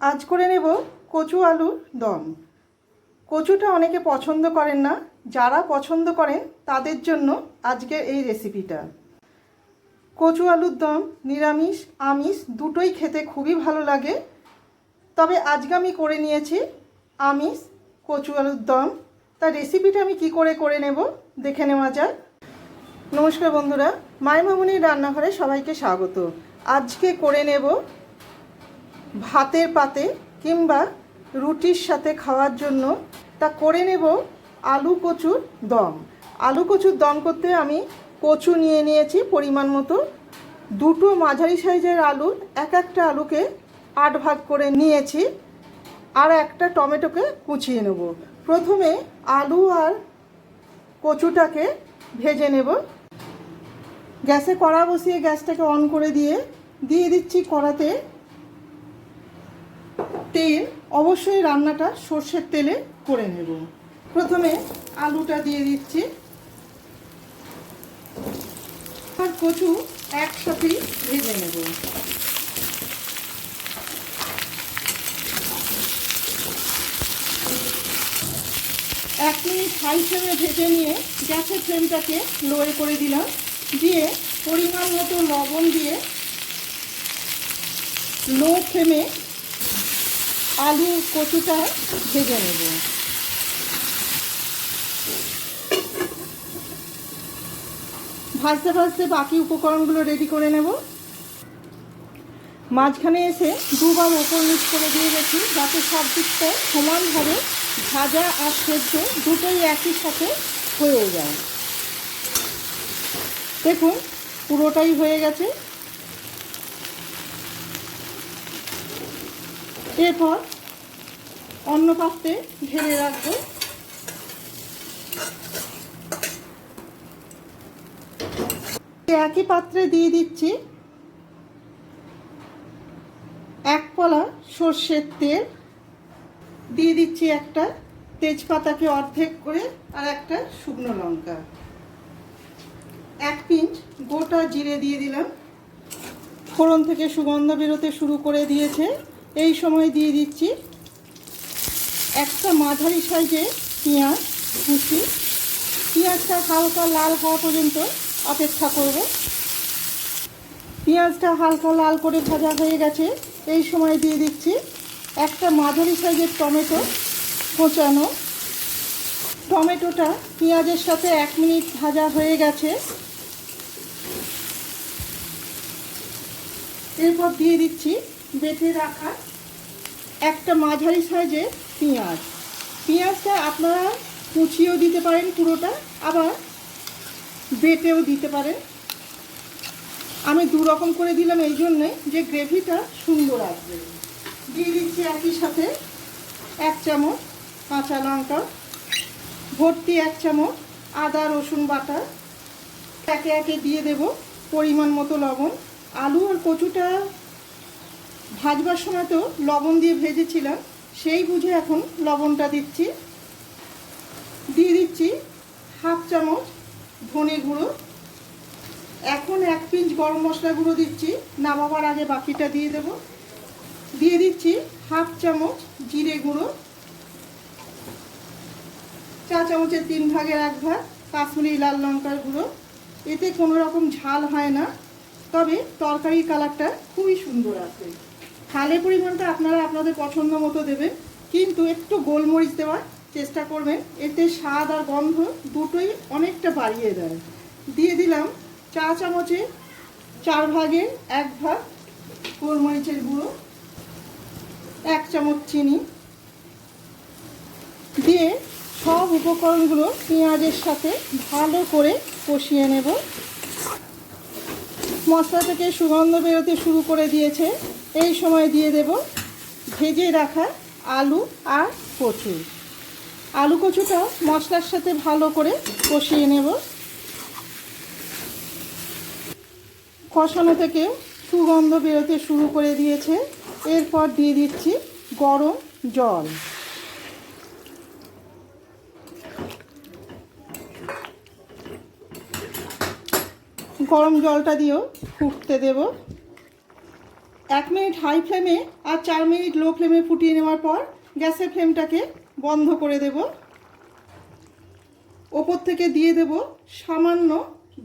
আজ করে নেব কচু আলুর দম। কচুটা অনেকে পছন্দ করেন না। যারা পছন্দ করেন, তাদের জন্য আজকের এই রেসিপিটা কচু আলুর দম, নিরামিষ, আমিষ দুটোই খেতে খুবই ভালো লাগে। তবে আজকে আমি করে নিয়েছি আমিষ, কচু আলুর দম। তার রেসিপিটা আমি কি করে করে নেব দেখে নেওয়া যাক। নমস্কার বন্ধুরা, মায়ের মামুনির রান্নাঘরে সবাইকে স্বাগত। আজকে করে নেব ভাতের পাতে কিংবা রুটির সাথে খাওয়ার জন্য তা করে নেব আলু কচুর দম। আলু কচুর দম করতে আমি কচু নিয়ে নিয়েছি পরিমাণ মতো। দুটো মাঝারি সাইজের আলু, এক একটা আলুকে আট ভাগ করে নিয়েছি আর একটা টমেটোকে কুচিয়ে নেব। প্রথমে আলু আর কচুটাকে ভেজে নেব। গ্যাসে কড়া বসিয়ে গ্যাসটাকে অন করে দিয়ে দিয়ে দিচ্ছি কড়াতে তেল, অবশ্যই রান্নাটা সর্ষের তেলে করে নেব। প্রথমে আলুটা দিয়ে দিচ্ছি। আর কচু একসাথেই ভেজে নেব। এক মিনিট হাই ফ্লেমে ভেজে নিয়ে গ্যাসের ফ্লেমটাকে লোয়ে করে দিলাম। দিয়ে পরিমাণ মতো লবণ দিয়ে লো ফ্লেমে আলু কচুটা ভেজে নেব। ভাজতে ভাজতে বাকি উপকরণগুলো রেডি করে নেব। মাঝখানে এসে দুবার ওপর নিচ করে দিয়ে গেছি, যাতে সব দিকটা সমানভাবে ভাজা আর সেদ্ধ দুটোই একই সাথে হয়ে যায়। দেখুন, পুরোটাই হয়ে গেছে। এরপর অন্য পাত্রে ঢেলে রাখব। একই পাত্রে দিয়ে দিচ্ছি এক পলা সর্ষের তেল। দিয়ে দিচ্ছি একটা তেজপাতাকে অর্ধেক করে আর একটা শুকনো লঙ্কা। এক পিঞ্চ গোটা জিরে দিয়ে দিলাম। ফোড়ন থেকে সুগন্ধ বেরোতে শুরু করে দিয়েছে। এই সময় দিয়ে দিচ্ছি একটা মাঝারি সাইজে পেঁয়াজ কুচি। পেঁয়াজটা হালকা লাল হওয়া পর্যন্ত অপেক্ষা করব। পেঁয়াজটা হালকা লাল করে ভাজা হয়ে গেছে। এই সময় দিয়ে দিচ্ছি একটা মাঝারি সাইজের টমেটো কোচানো। টমেটোটা পেঁয়াজের সাথে এক মিনিট ভাজা হয়ে গেছে। এরপর দিয়ে দিচ্ছি বেটে রাখা একটা মাঝারি সাইজের পেঁয়াজ। পেঁয়াজটা আপনারা কুচিয়েও দিতে পারেন পুরোটা, আবার বেটেও দিতে পারেন। আমি দু রকম করে দিলাম এই জন্যে যে গ্রেভিটা সুন্দর আসবে। দিয়ে দিচ্ছি একই সাথে এক চামচ কাঁচা লঙ্কা, ভর্তি এক চামচ আদা, রসুন বাটা। একে একে দিয়ে দেব পরিমাণ মতো লবণ। আলু আর কচুটা ভাজবার সময় তো লবণ দিয়ে ভেজেছিলাম, সেই বুঝে এখন লবণটা দিচ্ছি। দিয়ে দিচ্ছি হাফ চামচ ধনে গুঁড়ো। এখন এক পিঞ্চ গরম মশলা গুঁড়ো দিচ্ছি, নামাবার আগে বাকিটা দিয়ে দেব। দিয়ে দিচ্ছি হাফ চামচ জিরে গুঁড়ো। চা চামচের তিন ভাগের এক ভাগ কাশ্মীরি লাল লঙ্কার গুঁড়ো। এতে কোনো রকম ঝাল হয় না, তবে তরকারির কালারটা খুবই সুন্দর আসে। ঝালের পরিমাণটা আপনারা আপনাদের পছন্দ মতো দেবেন। কিন্তু একটু গোলমরিচ দেওয়ার চেষ্টা করবেন। এতে স্বাদ আর গন্ধ দুটোই অনেকটা বাড়িয়ে দেয়। দিয়ে দিলাম চা চামচে চার ভাগের এক ভাগ গোলমরিচের গুঁড়ো, এক চামচ চিনি। দিয়ে সব উপকরণগুলো পেঁয়াজের সাথে ভালো করে কষিয়ে নেব। মশলা থেকে সুগন্ধ বেরোতে শুরু করে দিয়েছে। এই সময় দিয়ে দেব ভেজে রাখা আলু আর কচু। আলু কচুটা মশলার সাথে ভালো করে কষিয়ে নেব। কষানো থেকে সুগন্ধ বেরোতে শুরু করে দিয়েছে। এরপর দিয়ে দিচ্ছি গরম জল। গরম জলটা দিয়েও ফুটতে দেব। এক মিনিট হাই ফ্লেমে আর চার মিনিট লো ফ্লেমে ফুটিয়ে নেওয়ার পর গ্যাসের ফ্লেমটাকে বন্ধ করে দেব। ওপর থেকে দিয়ে দেব সামান্য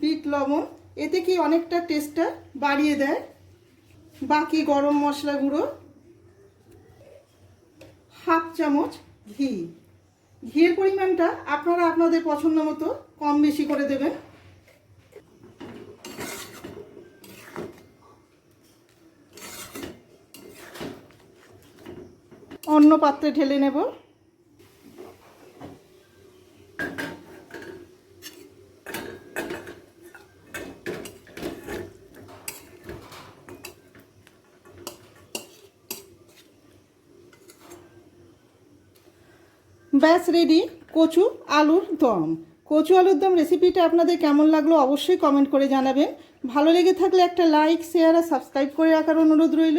বিট লবণ। এতে কি অনেকটা টেস্টটা বাড়িয়ে দেয়। বাকি গরম মশলা গুঁড়ো, হাফ চামচ ঘি। ঘিয়ের পরিমাণটা আপনারা আপনাদের পছন্দ মতো কম বেশি করে দেবেন। অন্য পাত্রে ঢেলে নেব। ব্যাস রেডি কচু, আলুর দম। কচু, আলুর দম রেসিপিটা আপনাদের কেমন লাগল অবশ্যই কমেন্ট করে জানাবেন। ভালো লেগে থাকলে একটা লাইক শেয়ার আর সাবস্ক্রাইব করে রাখার অনুরোধ রইল।